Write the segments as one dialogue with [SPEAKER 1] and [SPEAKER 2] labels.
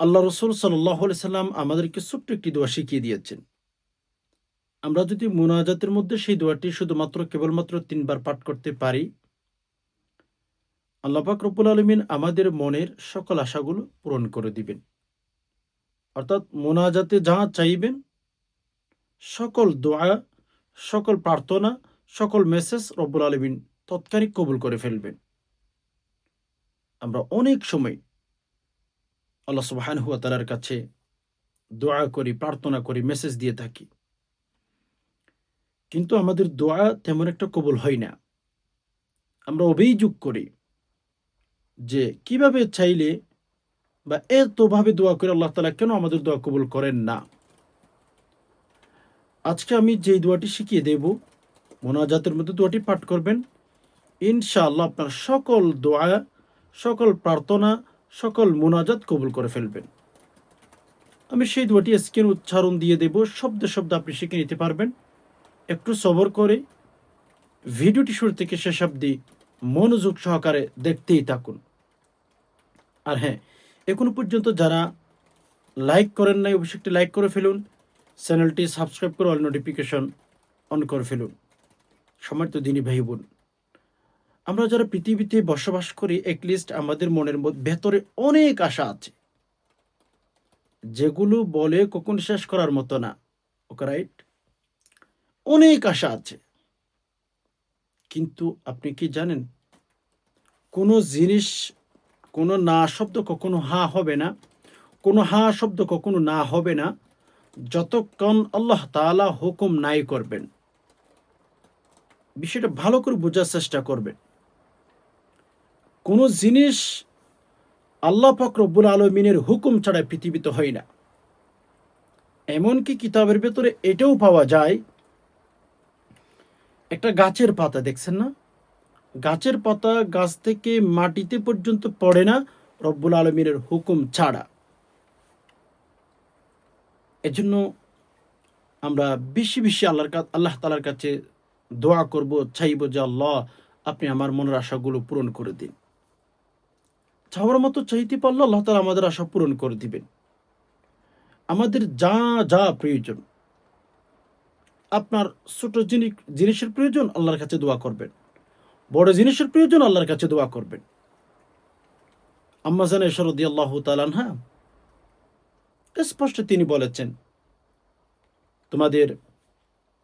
[SPEAKER 1] আল্লাহ রসুল সাল্লাম আমাদেরকে ছোট্ট একটি দোয়া শিখিয়ে দিয়েছেন। আমরা যদি মোনাজাতের মধ্যে সেই দোয়াটি শুধুমাত্র কেবলমাত্র তিনবার পাঠ করতে পারি আল্লাপাক রব্বুল আলমিন আমাদের মনের সকল আশাগুলো পূরণ করে দিবেন। অর্থাৎ মোনাজাতে যা চাইবেন, সকল দোয়া, সকল প্রার্থনা, সকল মেসেজ রব্বুল আলমিন তৎক্ষণিক কবুল করে ফেলবেন। আমরা অনেক সময় আল্লাহ সুবাহান হুয়া তালার কাছে দোয়া করি, প্রার্থনা করি মেসেজ দিয়ে থাকি। কিন্তু আমাদের দোয়া তেমন একটা কবুল হয় না। আমরা অভিযোগ করি যে কীভাবে চাইলে বা এতভাবে দোয়া করে আল্লাহ তালা কেন আমাদের দোয়া কবুল করেন না? আজকে আমি যেই দোয়াটি শিখিয়ে দেব, মোনাজাতের মধ্যে দোয়াটি পাঠ করবেন। ইনশাআল্লাহ আপনার সকল দোয়া, সকল প্রার্থনা সকল মোনাজাত কবুল করে ফেলবেন। আমি সেই দোয়াটি স্ক্রিন উচ্চারণ দিয়ে দেব, শব্দ শব্দ আপনি শিখে নিতে পারবেন। একটু সবর করে ভিডিওটি শুরু থেকে শেষ অবধি মনোযোগ সহকারে দেখতেই থাকুন। আর হ্যাঁ এখনও পর্যন্ত যারা লাইক করেন নাই, অবশ্যই লাইক করে ফেলুন। চ্যানেলটি সাবস্ক্রাইব করে অল নোটিফিকেশন অন করে ফেলুন। সময় তো দিনই ভাই বোন। আমরা যারা পৃথিবীতে বসবাস করি একলিস্ট আমাদের মনের মধ্যে, ভেতরে অনেক আশা আছে। যেগুলো বলে কখন শেষ করার মতো না ওকে রাইট অনেক আশা আছে। কিন্তু আপনি কি জানেন, কোনো জিনিস, কোনো না শব্দ কখনো হা হবে না, কোনো হা শব্দ কখনো না হবে না, যতক্ষণ আল্লাহ তাআলা হুকুম নাই করবেন। বিষয়টা ভালো করে বোঝার চেষ্টা করবেন। কোনো জিনিস আল্লাহ রব্বুল আলমিনের হুকুম ছাড়া পৃথিবীতে হয় না। এমনকি কিতাবের ভেতরে এটাও পাওয়া যায়, একটা গাছের পাতা, দেখছেন না? গাছের পাতা গাছ থেকে মাটিতে পর্যন্ত পড়ে না রব্বুল আলমিনের হুকুম ছাড়া। এজন্য আমরা বেশি বেশি আল্লাহর আল্লাহ তালার কাছে দোয়া করব, চাইব যে আল্লাহ আপনি আমার মনের আশাগুলো পূরণ করে দিন। চাওয়ার মতো চাইতে পারলে আল্লাহ তালা আমাদের আশা পূরণ করে দিবেন। আমাদের যা যা প্রয়োজন, আপনার ছোট জিনিস জিনিসের প্রয়োজন আল্লাহর কাছে দোয়া করবেন। বড় জিনিসের প্রয়োজন আল্লাহর কাছে দোয়া করবেন। আম্মাজান শরদি আল্লাহ তালানহা স্পষ্ট তিনি বলেছেন, তোমাদের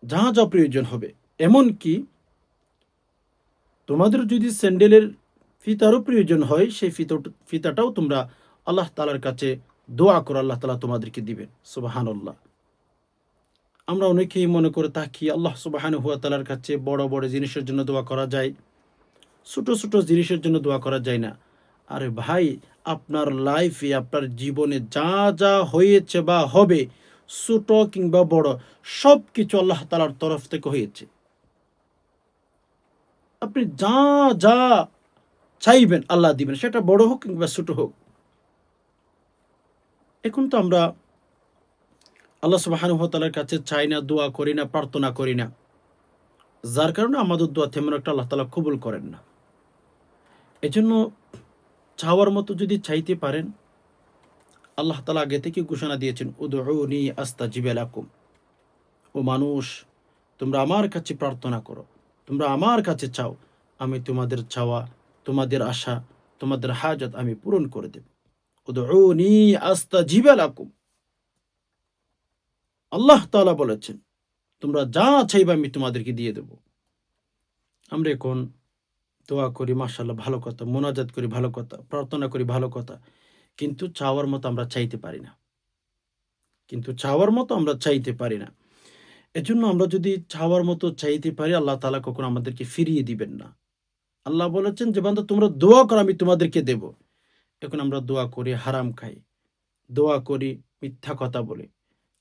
[SPEAKER 1] যা যা প্রয়োজন হবে এমন কি তোমাদের যদি স্যান্ডেলের ফিতারও প্রয়োজন হয়, সেই ফিতা ফিতাটাও তোমরা আল্লাহ তালার কাছে দোয়া করো, আল্লাহ তালা তোমাদেরকে দিবেন। সুবাহান আল্লাহ আমরা অনেকেই মনে করে থাকি, আল্লাহ সুবাহান হুয়া তালার কাছে বড় বড় জিনিসের জন্য দোয়া করা যায়, ছোট ছোট জিনিসের জন্য দোয়া করা যায় না। আরে ভাই, আপনার লাইফে, আপনার জীবনে যা যা হয়েছে বা হবে, ছোট কিংবা বড় সব কিছু আল্লাহ তালার তরফ থেকে হয়েছে। আপনি যা যা চাইবেন, আল্লাহ দিবেন। সেটা বড় হোক কিংবা ছোট হোক। এখন তো আমরা আল্লাহ সুবাহানুভতালার কাছে চাই না, দোয়া করি না, প্রার্থনা করি না। যার কারণে আমাদের দোয়া তেমন একটা আল্লাহ তালা কবুল করেন না। এজন্য চাওয়ার মতো যদি চাইতে পারেন, আল্লাহ তালা আগে থেকে ঘোষণা দিয়েছেন উদনি আস্তা জিবেলাকুম ও মানুষ, তোমরা আমার কাছে প্রার্থনা করো। তোমরা আমার কাছে চাও, আমি তোমাদের চাওয়া তোমাদের আশা, তোমাদের হাজত আমি পূরণ করে দেব। আল্লাহ তাআলা বলেছেন, তোমরা যা চাইবে আমি তোমাদেরকে দিয়ে দেব। আমরা এখন দোয়া করি মাশাল্লাহ ভালো কথা, মোনাজাত করি, ভালো কথা, প্রার্থনা করি, ভালো কথা, কিন্তু চাওয়ার মতো আমরা চাইতে পারি না। কিন্তু চাওয়ার মতো আমরা চাইতে পারি না। এজন্য আমরা যদি চাওয়ার মতো চাইতে পারি, আল্লাহ তাআলা কখনো আমাদেরকে ফিরিয়ে দিবেন না। আল্লাহ বলেছেন যে, বান্দা, তোমরা দোয়া করো, আমি তোমাদেরকে দেব। এখন আমরা দোয়া করি, হারাম খাই। দোয়া করি, মিথ্যা কথা বলি।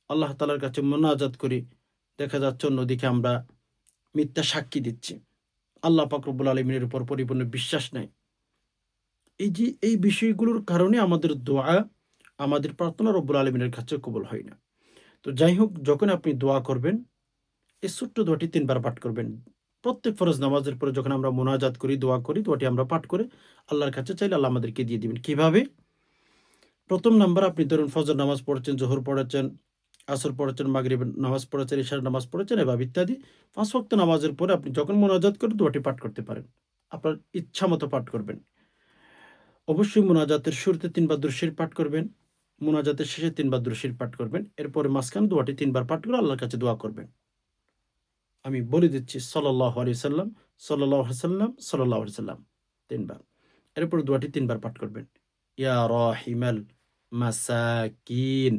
[SPEAKER 1] আল্লাহ তালার কাছে মোনাজাত করি। দেখা যাচ্ছে অন্যদিকে আমরা মিথ্যা সাক্ষী দিচ্ছি। আল্লাহ পাকরবুল আলমিনের উপর পরিপূর্ণ বিশ্বাস নাই। এই যে, এই বিষয়গুলোর কারণে আমাদের দোয়া আমাদের প্রার্থনা রব্বুল আলমিনের কাছে কবল হয় না। তো যাই হোক, যখন আপনি দোয়া করবেন, এই ছোট্ট দোয়াটি তিনবার পাঠ করবেন। প্রত্যেক ফরজ নামাজের পরে যখন আমরা মোনাজাত করি, দোয়া করি, দোয়াটি আমরা পাঠ করে আল্লাহর কাছে চাইলে আল্লাহ আমাদেরকে দিয়ে দিবেন। কীভাবে? প্রথম নাম্বার, আপনি ধরুন ফজর নামাজ পড়েছেন, জোহর পড়েছেন, আসর পড়েছেন, মাগরিব নামাজ পড়েছেন ঈশার নামাজ পড়েছেন এবার ইত্যাদি। পাঁচ ওয়াক্ত নামাজের পরে আপনি যখন মোনাজাত করে দোয়াটি পাঠ করতে পারেন। আপনার ইচ্ছা মতো পাঠ করবেন। অবশ্যই মোনাজাতের শুরুতে তিনবার দুরশির পাঠ করবেন, মোনাজাতের শেষে তিনবার দুরশির পাঠ করবেন, এরপরে মাঝখানে দোয়াটি তিনবার পাঠ করে আল্লাহর কাছে দোয়া করবেন। আমি বলে দিচ্ছি সাল্লাহ আলি সাল্লাম সাল্লাহ সাল্লাম সাল্লাহ আলি সাল্লাম তিনবার। এরপর দোয়াটি তিনবার পাঠ করবেন। ইয়া রহিমাল মাসাকিন,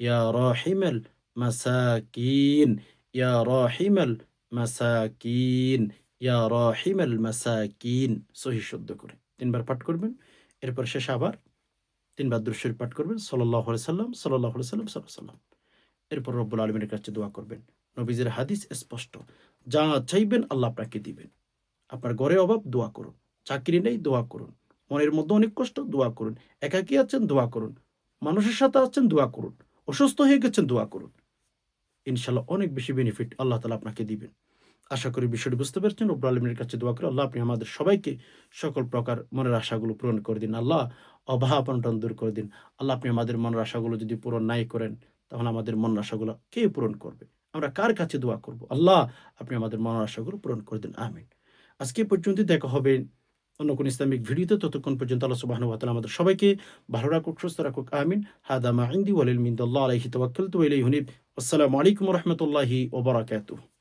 [SPEAKER 1] ইয়া রহিমাল মাসাকিন, ইয়া রহিমাল মাসাকিন, ইয়া রহিমাল মাসাকিন। সহি শুদ্ধ করে। তিনবার পাঠ করবেন। এরপর শেষ আবার তিনবার দুরশরীফ পাঠ করবেন। সাল্লাহ সাল্লাম সাল্লাহ সাল্লাম সাল্লাহ সাল্লাম এরপর রব্বুল আলমিনের কাছে দোয়া করবেন। নবীজের হাদিস স্পষ্ট। যা চাইবেন আল্লাহ আপনাকে দিবেন। আপনার ঘরে অভাব, দোয়া করুন। চাকরি নেই, দোয়া করুন। মনের মধ্যে অনেক কষ্ট, দোয়া করুন। একাকি আছেন, দোয়া করুন। মানুষের সাথে আছেন, দোয়া করুন। অসুস্থ হয়ে গেছেন, দোয়া করুন। ইনশাল্লাহ অনেক বেশি বেনিফিট আল্লাহ তালা আপনাকে দিবেন। আশা করি বিষয়টি বুঝতে পারছেন। রব্বুল আলমীর কাছে দোয়া করে আল্লাহ আপনি আমাদের সবাইকে সকল প্রকার মনের আশাগুলো পূরণ করে দিন। আল্লাহ অভাব অনটন দূর করে দিন। আল্লাহ আপনি আমাদের মনের আশাগুলো যদি পূরণ নাই করেন তখন আমাদের মনের আশাগুলো কে পূরণ করবে? আমরা কার কাছে দোয়া করব? আল্লাহ আপনি আমাদের মনের আশাগুলো পূরণ করে দিন, আমিন। আজকে পর্যন্ত দেখা হবে অন্য কোন ইসলামিক ভিডিওতে। ততক্ষণ পর্যন্ত আল্লাহ সুবাহ আমাদের সবাইকে ভালো রাখুক, সুস্থ রাখুক, আমিন। হাদা ইন্দি ওয়ালিল মিন্দাল্লাহ আলাইহি তাওয়াক্কালতু ওয়া ইলাইহি হুনিব। আসসালামু আলাইকুম রাহমাতুল্লাহি বারাকাতুহু।